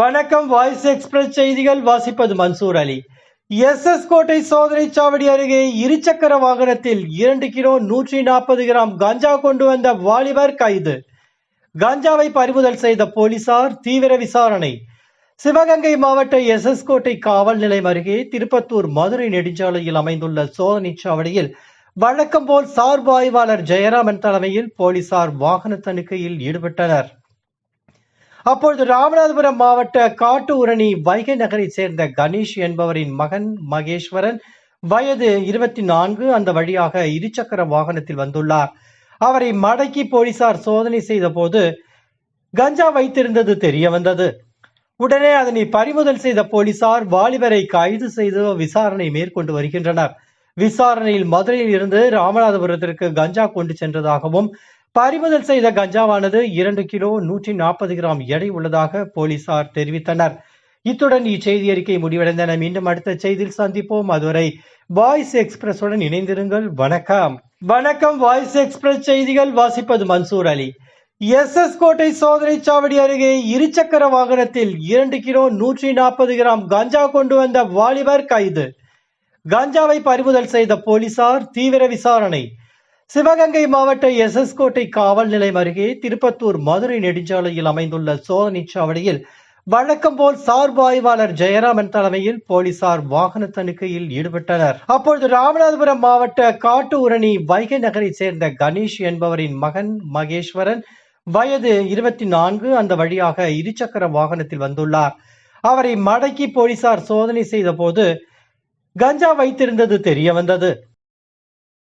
வணக்கம் voice express செய்திகள். வாசிப்பது மன்சூர் அலி. எஸ் எஸ் கோட்டை சோதனை சாவடி அருகே இருசக்கர வாகனத்தில் இரண்டு கிலோ நூற்றி நாற்பது கிராம் கஞ்சா கொண்டு வந்த வாலிபர் கைது. கஞ்சாவை பறிமுதல் செய்த போலீசார் தீவிர விசாரணை. சிவகங்கை மாவட்ட எஸ் எஸ் கோட்டை காவல் நிலையம் அருகே திருப்பத்தூர் மதுரை நெடுஞ்சாலையில் அமைந்துள்ள சோதனை சாவடியில் வழக்கம் போல் சார்பு ஆய்வாளர் ஜெயராமன் தலைமையில் போலீசார் வாகன தணிக்கையில் ஈடுபட்டனர். அப்பொழுது ராமநாதபுரம் மாவட்ட காட்டுஉரணி வைகை நகரை சேர்ந்த கணேஷ் என்பவரின் மகன் மகேஸ்வரன் வயது இருபத்தி நான்கு அந்த வழியாக இருசக்கர வாகனத்தில் வந்துள்ளார். அவரை மடக்கி போலீசார் சோதனை செய்த போது கஞ்சா வைத்திருந்தது தெரிய வந்தது. உடனே அதனை பறிமுதல் செய்த போலீசார் வாலிபரை கைது செய்து விசாரணை மேற்கொண்டு வருகின்றனர். விசாரணையில் மதுரையில் இருந்து ராமநாதபுரத்திற்கு கஞ்சா கொண்டு சென்றதாகவும் பறிமுதல் செய்த கஞ்சாவானது இரண்டு கிலோ நூற்றி நாற்பது கிராம் எடை உள்ளதாக போலீசார் தெரிவித்தனர். இத்துடன் இச்செய்தி அறிக்கை முடிவடைந்தன. மீண்டும் அடுத்த செய்தியில் சந்திப்போம். அதுவரை வாய்ஸ் எக்ஸ்பிரஸுடன் இணைந்திருங்கள். வணக்கம். வணக்கம். வாய்ஸ் எக்ஸ்பிரஸ் செய்திகள். வாசிப்பது மன்சூர் அலி. எஸ் எஸ் கோட்டை சோதனை சாவடி அருகே இருசக்கர வாகனத்தில் இரண்டு கிலோ நூற்றி நாற்பது கிராம் கஞ்சா கொண்டு வந்த வாலிபர் கைது. கஞ்சாவை பறிமுதல் செய்த போலீசார் தீவிர விசாரணை சிவகங்கை மாவட்ட எஸ் எஸ் கோட்டை காவல் நிலையம் அருகே திருப்பத்தூர் மதுரை நெடுஞ்சாலையில் அமைந்துள்ள சோதனை சாவடியில் வழக்கம் போல் சார்பு ஆய்வாளர் ஜெயராமன் தலைமையில் போலீசார் வாகன தணிக்கையில் ஈடுபட்டனர். அப்பொழுது ராமநாதபுரம் மாவட்ட காட்டூரணி வைகை நகரை சேர்ந்த கணேஷ் என்பவரின் மகன் மகேஸ்வரன் வயது இருபத்தி நான்கு அந்த வழியாக இருசக்கர வாகனத்தில் வந்துள்ளார். அவரை மடக்கி போலீசார் சோதனை செய்த போது கஞ்சா வைத்திருந்தது தெரிய வந்தது